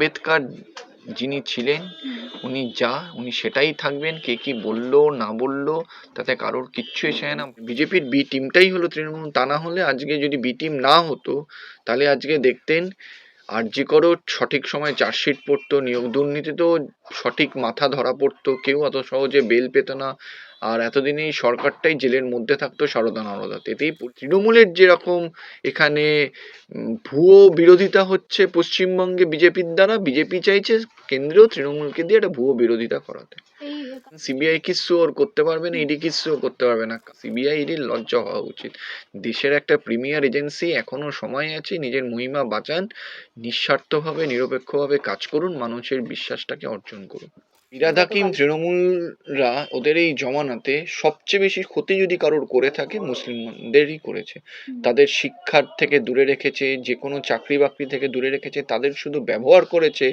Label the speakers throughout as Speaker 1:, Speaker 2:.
Speaker 1: আম্বেদকর যিনি ছিলেন, উনি যা, উনি সেটাই থাকবেন, কে কি বলল, না বলল, তাতে কারোর কিচ্ছু এসে না। বিজেপির বি টিমটাই হলো তৃণমূল, তা না হলে আজকে যদি বি টিম না হতো, তাহলে আজকে দেখতেন আরজি করও সঠিক সময় চার্জশিট পড়তো, নিয়োগ দুর্নীতিতেও সঠিক মাথা ধরা পড়তো, কেউ অত সহজে বেল পেত না। আর এতদিনে এই সরকারটাই জেলের মধ্যে থাকতো সারদা নরদা এতেই তৃণমূলের যেরকম এখানে ভুয়ো বিরোধিতা হচ্ছে পশ্চিমবঙ্গে বিজেপির দ্বারা বিজেপি চাইছে কেন্দ্রেও তৃণমূলকে দিয়ে একটা ভুয়ো বিরোধিতা করাতে। সিবিআই কিচ্ছু ওর করতে পারবে না ইডি কিচ্ছু করতে পারবে না। সিবিআই ইডির লজ্জা হওয়া উচিত। দেশের একটা প্রিমিয়ার এজেন্সি এখনও সময় আছে নিজের মহিমা বাঁচান নিঃস্বার্থভাবে নিরপেক্ষভাবে কাজ করুন মানুষের বিশ্বাসটাকে অর্জন করুন। ফিরাদ হাকিম তৃণমূলরা ওদের এই জমানাতে সবচেয়ে বেশি ক্ষতি যদি কারোর করে থাকে মুসলিমদেরই করেছে। তাদের শিক্ষার থেকে দূরে রেখেছে যে কোনো চাকরি বাকরি থেকে দূরে রেখেছে তাদের শুধু ব্যবহার করেছে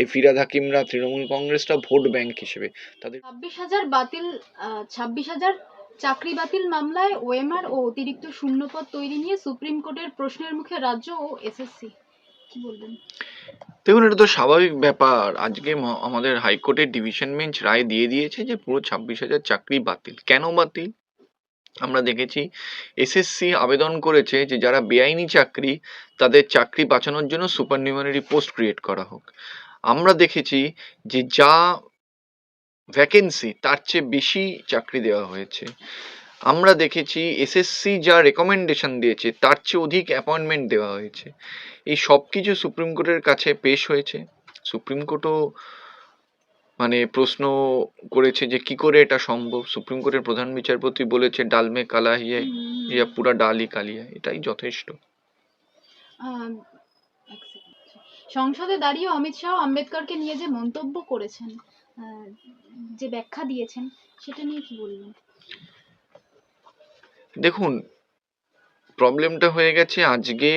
Speaker 1: এই ফিরাদ হাকিমরা তৃণমূল কংগ্রেসটা ভোট ব্যাংক হিসেবে। তাদের
Speaker 2: ছাব্বিশ হাজার বাতিল ছাব্বিশ হাজার চাকরি বাতিল মামলায় ওএমআর ও অতিরিক্ত শূন্যপদ তৈরি নিয়ে সুপ্রিম কোর্টের প্রশ্নের মুখে রাজ্য ও এসএসসি।
Speaker 1: দেখুন, এটা তো স্বাভাবিক ব্যাপার। আজকে আমাদের হাইকোর্টের ডিভিশন বেঞ্চ রায় দিয়ে দিয়েছে যে পুরো ছাব্বিশ হাজার চাকরি বাতিল। কেন বাতিল? আমরা দেখেছি, এসএসসি আবেদন করেছে যে যারা বেআইনি চাকরি, তাদের চাকরি বাঁচানোর জন্য সুপার নিউমারি পোস্ট ক্রিয়েট করা হোক। আমরা দেখেছি যে যা ভ্যাকেন্সি, তার চেয়ে বেশি চাকরি দেওয়া হয়েছে। আমরা দেখেছি এসএসসি যা রেকমেন্ডেশন দিয়েছে তার চেয়ে অধিক অ্যাপয়েন্টমেন্ট দেওয়া হয়েছে। এই সব কিছু সুপ্রিম কোর্টের কাছে পেশ হয়েছে। সুপ্রিম কোর্টও মানে প্রশ্ন করেছে যে কি করে এটা সম্ভব? সুপ্রিম কোর্টের প্রধান বিচারপতি বলেছে ডালমে কালা হিয়ে ইয়া পুরা ডালি কালিয়া এটাই যথেষ্ট।
Speaker 2: আম, সংসদে দাঁড়িয়ে অমিত শাহ আম্বেদকরকে নিয়ে যে মন্তব্য করেছেন যে ব্যাখ্যা দিয়েছেন সেটা নিয়ে কি বলবেন?
Speaker 1: দেখুন প্রবলেমটা হয়ে গেছে আজকে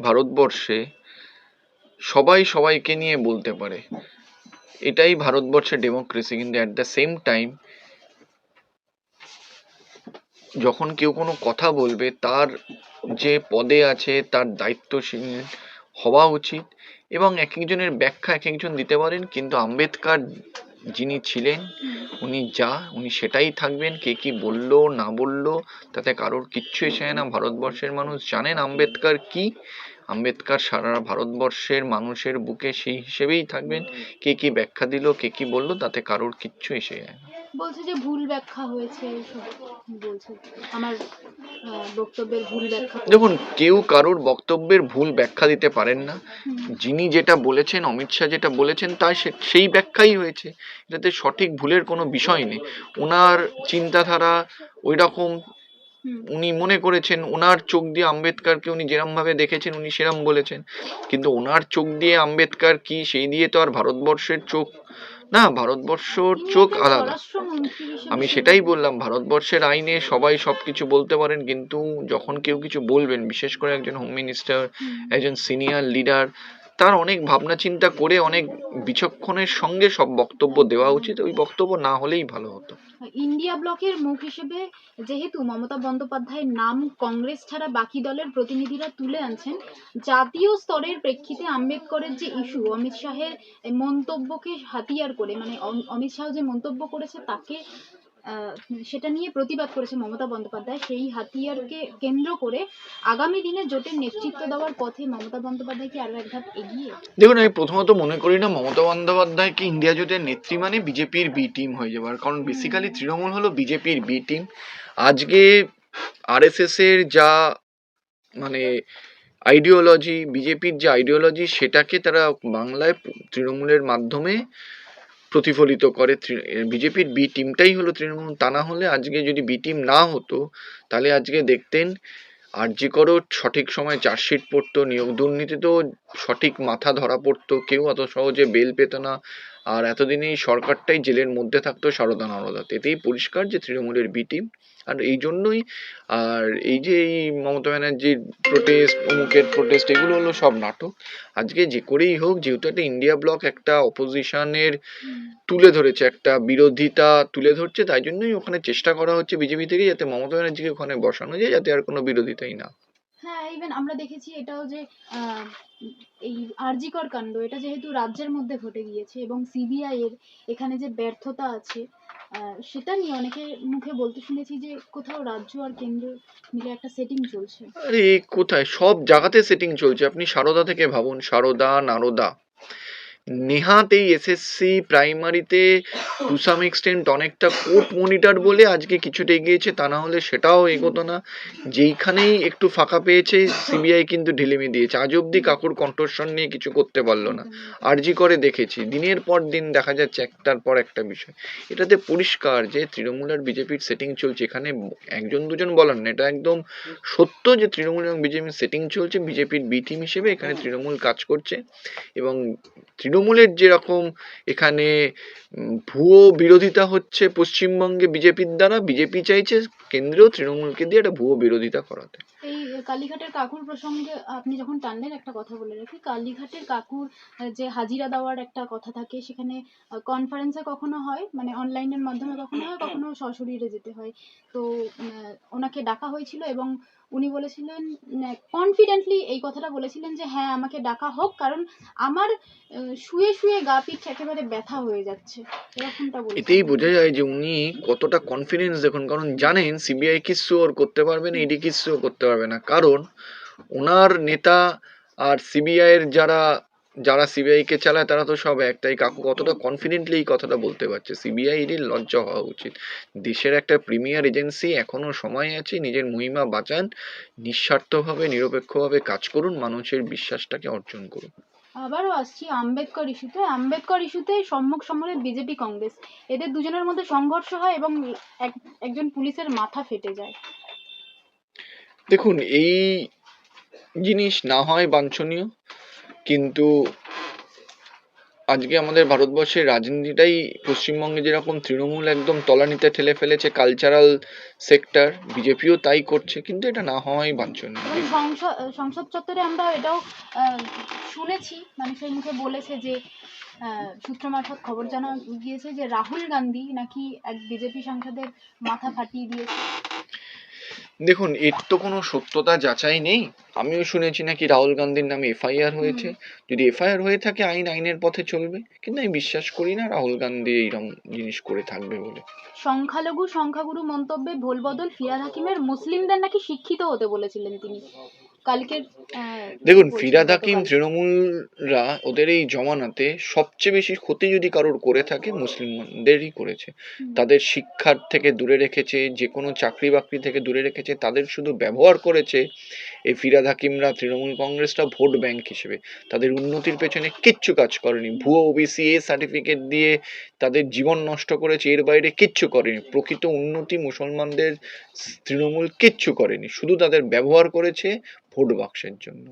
Speaker 1: ভারতবর্ষে। সবাই সবাইকে নিয়ে বলতে পারে, এটাই ভারতবর্ষের ডেমোক্রেসি কিন্তু অ্যাট দ্য সেম টাইম যখন কেউ কোনো কথা বলবে, তার যে পদে আছে, তার দায়িত্বশীল হওয়া উচিত এবং এক একজনের ব্যাখ্যা এক একজন দিতে পারেন, কিন্তু আম্বেদকর যিনি ছিলেন উনি যা উনি সেটাই থাকবেন কে কি বলল না বলল তাতে কারোর কিচ্ছু এসে না। ভারতবর্ষের মানুষ জানেন আম্বেদকর কি? আম্বেদকর সারা ভারতবর্ষের মানুষের বুকে সেই হিসেবেই থাকবেন। কে কি ব্যাখ্যা দিল কে কি বলল তাতে কারোর কিচ্ছু এসে যায় না।
Speaker 2: বলছে যে ভুল ব্যাখ্যা হয়েছে বলছে। আমার বক্তব্যের ভুল ব্যাখ্যা
Speaker 1: দেখুন কেউ কারোর বক্তব্যের ভুল ব্যাখ্যা দিতে পারেন না। যিনি যেটা বলেছেন অমিত শাহ যেটা বলেছেন তা সে- সেই ব্যাখ্যাই হয়েছে। এটাতে সঠিক ভুলের কোনো বিষয় নেই। ওনার চিন্তাধারা ওই রকম উনি মনে করেছেন ওনার চোখ দিয়ে আম্বেদকরকে উনি যেরমভাবে দেখেছেন উনি সেরম বলেছেন। কিন্তু ওনার চোখ দিয়ে আম্বেদকর কি সেই দিয়ে তো আর ভারতবর্ষের চোখ না ভারতবর্ষর চোখ আলাদা। আমি সেটাই বললাম ভারতবর্ষের আইনে সবাই সব কিছু বলতে পারেন কিন্তু যখন কেউ কিছু বলবেন বিশেষ করে একজন হোম। মিনিস্টার একজন সিনিয়র লিডার তার অনেক ভাবনা চিন্তা করে অনেক বিচক্ষণের সঙ্গে সব বক্তব্য দেওয়া উচিত। ওই বক্তব্য না হলেই ভালো হতো।
Speaker 2: ইন্ডিয়া ব্লকের মুখ হিসেবে যেহেতু মমতা বন্দ্যোপাধ্যায়ের নাম কংগ্রেস ছাড়া বাকি দলের প্রতিনিধিরা তুলে আনছেন, জাতীয় স্তরের প্রেক্ষিতে আম্বেদকরের যে ইস্যু, অমিত শাহের মন্তব্যকে হাতিয়ার করে মানে অম- অমিত শাহ যে মন্তব্য করেছে তাকে সেটা নিয়ে প্রতিবাদ করেছে মমতা বন্দ্যোপাধ্যায়। সেই হাতিয়ারকে কেন্দ্র করে আগামী দিনে জোটের নেতৃত্ব দেওয়ার পথে মমতা বন্দ্যোপাধ্যায় কি আরও এক ধাপ এগিয়ে?
Speaker 1: দেখুন, আমি প্রথমত মনে করি না, মমতা বন্দ্যোপাধ্যায়কে ইন্ডিয়া জোটের নেত্রী মানে বিজেপির বি টিম হয়ে যাবার কারণ বেসিক্যালি তৃণমূল হলো বিজেপির বি টিম আজকে আরএসএস এর যা মানে আইডিওলজি বিজেপির যে আইডিওলজি সেটাকে তারা বাংলায় তৃণমূলের মাধ্যমে প্রতিফলিত করে বিজেপির বি টিমটাই হলো তৃণমূল, তা না হলে আজকে যদি বি টিম না হতো, তাহলে আজকে দেখতেন আরজি করও সঠিক সময় চার্জশিট পড়তো নিয়োগ দুর্নীতিতেও সঠিক মাথা ধরা পড়তো, কেউ অত সহজে বেল পেত না আর এতদিনে এই সরকারটাই জেলের মধ্যে থাকতো সারদা নরদা এতেই পরিষ্কার যে তৃণমূলের বি টিম আর এই জন্যই আর এই যে এই মমতা ব্যানার্জির প্রোটেস্ট অমুকের প্রোটেস্ট এগুলো হলো সব নাটক। আজকে যে করেই হোক, যেহেতু একটা ইন্ডিয়া ব্লক একটা অপোজিশনের তুলে ধরেছে, একটা বিরোধিতা তুলে ধরছে, তাই জন্যই ওখানে চেষ্টা করা হচ্ছে বিজেপি থেকে যাতে মমতা ব্যানার্জিকে ওখানে বসানো যায়, যাতে আর কোনো বিরোধিতাই না
Speaker 2: ইভেন আমরা দেখেছি এটাও যে এই আরজিকর কাণ্ড, এটা যেহেতু রাজ্যের মধ্যে ঘটে গিয়েছে এবং সিবিআই এর এখানে যে ব্যর্থতা আছে সেটা নিয়ে অনেকে মুখে বলতে শুনেছি যে কোথাও রাজ্য আর কেন্দ্র মিলে একটা সেটিং চলছে।
Speaker 1: আরে, কোথায়? সব জায়গাতে সেটিং চলছে। আপনি সারদা থেকে ভাবুন, সারদা, নারদা। নেহাত এই এসএসসি প্রাইমারিতে টু সাম এক্সটেন্ট অনেকটা কোর্ট মনিটর বলে আজকে কিছুটা এগিয়েছে, তা না হলে সেটাও এগোতো না। যেইখানেই একটু ফাঁকা পেয়েছে সিবিআই কিন্তু ঢিলেমি দিয়েছে। আজ অব্দি কাকুর কণ্ঠস্বর নিয়ে কিছু করতে পারল না। আরজি করে দেখেছি। দিনের পর দিন দেখা যাচ্ছে একটার পর একটা বিষয়। এটাতে পরিষ্কার যে তৃণমূল আর বিজেপির সেটিং চলছে। এখানে একজন দুজন বলার না, এটা একদম সত্য যে তৃণমূল এবং বিজেপির সেটিং চলছে। বিজেপির বি টিম হিসেবে এখানে তৃণমূল কাজ করছে এবং তৃণমূলের যেরকম এখানে ভুয়ো বিরোধিতা হচ্ছে পশ্চিমবঙ্গে বিজেপির দ্বারা, বিজেপি চাইছে কেন্দ্রেও তৃণমূলকে দিয়ে একটা ভুয়ো বিরোধিতা করাতে।
Speaker 2: এই কালীঘাটের কাকুর প্রসঙ্গে আপনি যখন টানলেন একটা কথা বলে রাখি, কালীঘাটের কাকুর যে হাজিরা দেওয়ার একটা কথা থাকে, সেখানে কনফারেন্সে কখনো হয়? মানে অনলাইনের মাধ্যমে কখনো হয়, কখনো সশরীরে যেতে হয়? তো ওনাকে ডাকা হয়েছিল এবং উনি বলেছিলেন কনফিডেন্টলি এই কথাটা বলেছিলেন যে হ্যাঁ আমাকে ডাকা হোক, কারণ আমার শুয়ে শুয়ে গা পিঠ একেবারে ব্যথা হয়ে যাচ্ছে। এরকমটা বলেছিলেন।
Speaker 1: এতেই বোঝা যায় যে উনি কতটা কনফিডেন্স দেখুন, কারণ জানেন সিবিআই কিচ্ছু ওর করতে পারবে না ইডি কিচ্ছু করতে পারবে না। কারণ ওনার নেতা আর সিবিআই এর যারা যারা সিবিআই কে চালায় তারা তো সব এক তাই কাকু কতটা কনফিডেন্টলি এই কথাটা বলতে পারছে। সিবিআই ইডির লজ্জা হওয়া উচিত। দেশের একটা প্রিমিয়ার এজেন্সি এখনও সময় আছে নিজের মহিমা বাঁচান, নিঃস্বার্থভাবে, নিরপেক্ষভাবে কাজ করুন, মানুষের বিশ্বাসটাকে অর্জন করুন।
Speaker 2: আবারও আসছি আম্বেদকর ইস্যুতে। আম্বেদকর ইস্যুতে সম্মুখ সমরে বিজেপি, কংগ্রেস। এদের দুজনের মধ্যে সংঘর্ষ হয় এবং এক- একজন পুলিশের মাথা ফেটে যায়।
Speaker 1: দেখুন, এই জিনিস না হয় বাঞ্ছনীয়, কিন্তু আজকে আমাদের ভারতবর্ষের রাজনীতিটাই পশ্চিমবঙ্গে যেরকম তৃণমূল একদম তলানিতে ঠেলে ফেলেছে কালচারাল সেক্টর বিজেপিও তাই করছে, কিন্তু এটা না হওয়াই বাঞ্ছনীয়।
Speaker 2: সংসদ চত্বরে আমরা এটাও শুনেছি মানুষের মুখে বলেছে যে সূত্র মারফত খবর জানা গিয়েছে যে রাহুল গান্ধী নাকি এক বিজেপি সাংসদের মাথা ফাটিয়ে দিয়েছে।
Speaker 1: দেখুন, এর তো কোনো সত্যতা যাচাই নেই। আমিও শুনেছি নাকি রাহুল গান্ধীর নামে এফআইআর হয়েছে। যদি এফআইআর হয়ে থাকে, আইন আইনের পথে চলবে। কিন্তু আমি বিশ্বাস করি না রাহুল গান্ধী এইরকম জিনিস করে থাকবে বলে।
Speaker 2: সংখ্যালঘু সংখ্যাগুরু মন্তব্যে ভোলবদল ফিরাদ হাকিমের মুসলিমদের নাকি শিক্ষিত হতে বলেছিলেন তিনি। কালকের
Speaker 1: দেখুন ফিরাদ হাকিম তৃণমূলরা ওদের এই জমানাতে সবচেয়ে বেশি ক্ষতি যদি কারোর করে থাকে মুসলিমদেরই করেছে। তাদের শিক্ষার থেকে দূরে রেখেছে যে কোনো চাকরি বাকরি থেকে দূরে রেখেছে তাদের শুধু ব্যবহার করেছে এই ফিরাদ হাকিমরা তৃণমূল কংগ্রেসটা ভোট ব্যাংক হিসেবে। তাদের উন্নতির পেছনে কিচ্ছু কাজ করেনি। ভুয়ো ওবিসি এ সার্টিফিকেট দিয়ে তাদের জীবন নষ্ট করেছে এর বাইরে কিচ্ছু করেনি। প্রকৃত উন্নতি মুসলমানদের তৃণমূল কিচ্ছু করেনি। শুধু তাদের ব্যবহার করেছে ভোট বাক্সের জন্য।